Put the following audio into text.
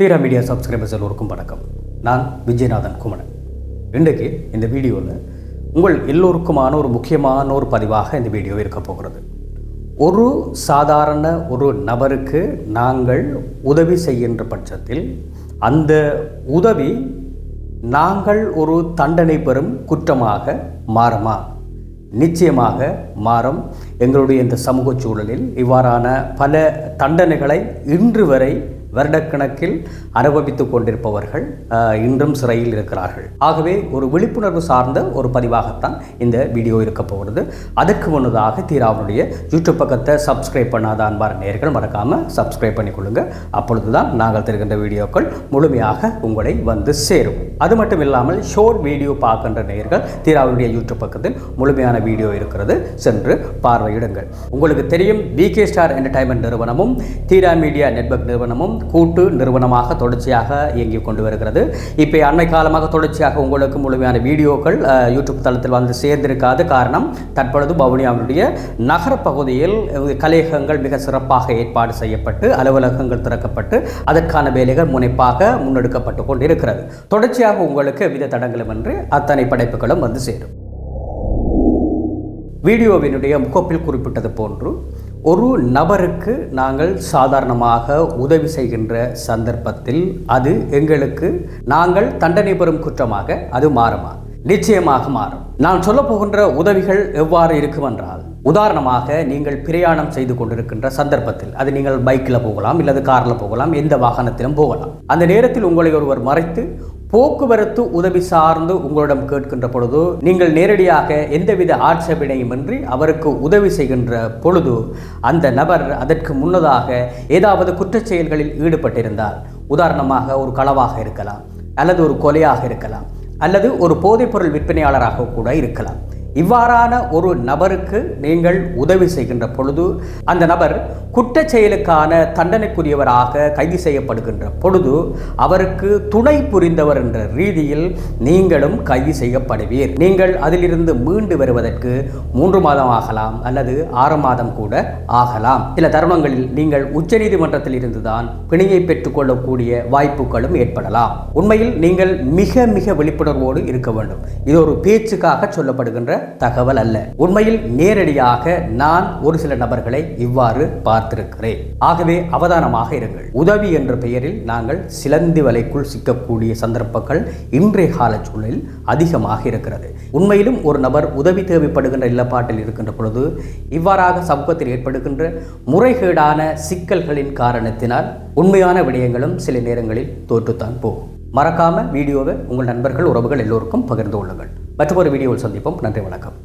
தீரா media subscribers எல்லோருக்கும் வணக்கம். நான் விஜயநாதன் குமணன் இன்றைக்கு இந்த வீடியோவில் உங்கள் எல்லோருக்குமான ஒரு முக்கியமான ஒரு பதிவாக இந்த வீடியோ இருக்க போகிறது. ஒரு சாதாரண ஒரு நபருக்கு நாங்கள் உதவி செய்கின்ற பட்சத்தில் அந்த உதவி நாங்கள் ஒரு தண்டனை பெறும் குற்றமாக மாறுமா? நிச்சயமாக மாறும். எங்களுடைய இந்த சமூக சூழலில் இவ்வாறான பல தண்டனைகளை இன்று வரை வருடக்கணக்கில் அனுபவித்துக் கொண்டிருப்பவர்கள் இன்றும் சிறையில் இருக்கிறார்கள். ஆகவே ஒரு விழிப்புணர்வு சார்ந்த ஒரு பதிவாகத்தான் இந்த வீடியோ இருக்க போகிறது. அதற்கு முன்னதாக தீராவனுடைய யூடியூப் பக்கத்தை சப்ஸ்கிரைப் பண்ணாத அன்பார் நேர்கள் மறக்காமல் சப்ஸ்கிரைப் பண்ணிக்கொள்ளுங்க. அப்பொழுதுதான் நாங்கள் தருகின்ற வீடியோக்கள் முழுமையாக உங்களை வந்து சேரும். அது மட்டும் இல்லாமல் ஷோர்ட் வீடியோ பார்க்கின்ற நேயர்கள் தீராவனுடைய யூடியூப் பக்கத்தில் முழுமையான வீடியோ இருக்கிறது சென்று பார்வையிடுங்கள். உங்களுக்கு தெரியும் பிகே ஸ்டார் என்டர்டைன்மெண்ட் நிறுவனமும் தீரா மீடியா நெட்வொர்க் நிறுவனமும் கூட்டு நிறுவனமாக தொடர்ச்சியாக இயங்கிக் கொண்டு வருகிறது. இப்போ அண்மை காலமாக தொடர்ச்சியாக உங்களுக்கு முழுமையான வீடியோக்கள் யூடியூப் தளத்தில் வந்து சேர்ந்திருக்காது. காரணம் தற்பொழுது பவுனியாவுடைய நகர பகுதியில் கலையகங்கள் மிக சிறப்பாக ஏற்பாடு செய்யப்பட்டு அலுவலகங்கள் திறக்கப்பட்டு அதற்கான வேலைகள் முனைப்பாக முன்னெடுக்கப்பட்டு கொண்டிருக்கிறது. தொடர்ச்சியாக உங்களுக்கு வித தடங்களும் என்று அத்தனை படைப்புகளும் வந்து சேரும். வீடியோவினுடைய முகப்பில் குறிப்பிட்டது போன்று ஒரு நபருக்கு நாங்கள் சாதாரணமாக உதவி செய்கின்ற சந்தர்ப்பத்தில் அது எங்களுக்கு நாங்கள் தண்டனை பெறும் குற்றமாக அது மாறுமா? நிச்சயமாக மாறும். நான் சொல்ல போகின்ற உதவிகள் எவ்வாறு இருக்கும் என்றால் உதாரணமாக நீங்கள் பிரயாணம் செய்து கொண்டிருக்கின்ற சந்தர்ப்பத்தில் அது நீங்கள் பைக்கில் போகலாம் இல்லது காரில் போகலாம் எந்த வாகனத்திலும் போகலாம். அந்த நேரத்தில் உங்களை ஒருவர் மறைத்து போக்குவரத்து உதவி சார்ந்து உங்களிடம் கேட்கின்ற பொழுது நீங்கள் நேரடியாக எந்தவித ஆட்சேபனையுமின்றி அவருக்கு உதவி செய்கின்ற பொழுது அந்த நபர் அதற்கு முன்னதாக ஏதாவது குற்றச் செயல்களில் ஈடுபட்டிருந்தால் உதாரணமாக ஒரு களவாக இருக்கலாம் அல்லது ஒரு கொலையாக இருக்கலாம் அல்லது ஒரு போதைப்பொருள் விற்பனையாளராக கூட இருக்கலாம். இவ்வாறான ஒரு நபருக்கு நீங்கள் உதவி செய்கின்ற பொழுது அந்த நபர் குற்றச் செயலுக்கான தண்டனைக்குரியவராக கைது செய்யப்படுகின்ற பொழுது அவருக்கு துணை புரிந்தவர் என்ற ரீதியில் நீங்களும் கைது செய்யப்படுவீர். நீங்கள் அதிலிருந்து மீண்டு வருவதற்கு மூன்று மாதம் ஆகலாம் அல்லது ஆறு மாதம் கூட ஆகலாம். சில தருணங்களில் நீங்கள் உச்சநீதிமன்றத்தில் இருந்துதான் பிணையை பெற்றுக்கொள்ளக்கூடிய வாய்ப்புகளும் ஏற்படலாம். உண்மையில் நீங்கள் மிக மிக விழிப்புணர்வோடு இருக்க வேண்டும். இது ஒரு பேச்சுக்காக சொல்லப்படுகின்ற தகவல் அல்ல. உண்மையில் நேரடியாக நான் ஒரு சில நபர்களை இவ்வாறு பார்த்திருக்கிறேன். ஆகவே அவதானமாக இருங்கள். உதவி என்ற பெயரில் நாங்கள் சிலந்தி வலைக்குள் சிக்கக்கூடிய சந்தர்ப்பங்கள் இன்றைய கால சூழலில் அதிகமாக இருக்கிறது. உண்மையிலும் ஒரு நபர் உதவி தேவைப்படுகின்ற இல்லப்பாட்டில் இருக்கின்ற பொழுது இவ்வாறாக சமூகத்தில் ஏற்படுகின்ற முறைகேடான சிக்கல்களின் காரணத்தினால் உண்மையான விடயங்களும் சில நேரங்களில் தோற்றுத்தான் போகும். மறக்காம வீடியோவை உங்கள் நண்பர்கள் உறவுகள் எல்லோருக்கும் பகிர்ந்து கொள்ளுங்கள். மற்றொரு வீடியோவில் சந்திப்போம். நன்றி வணக்கம்.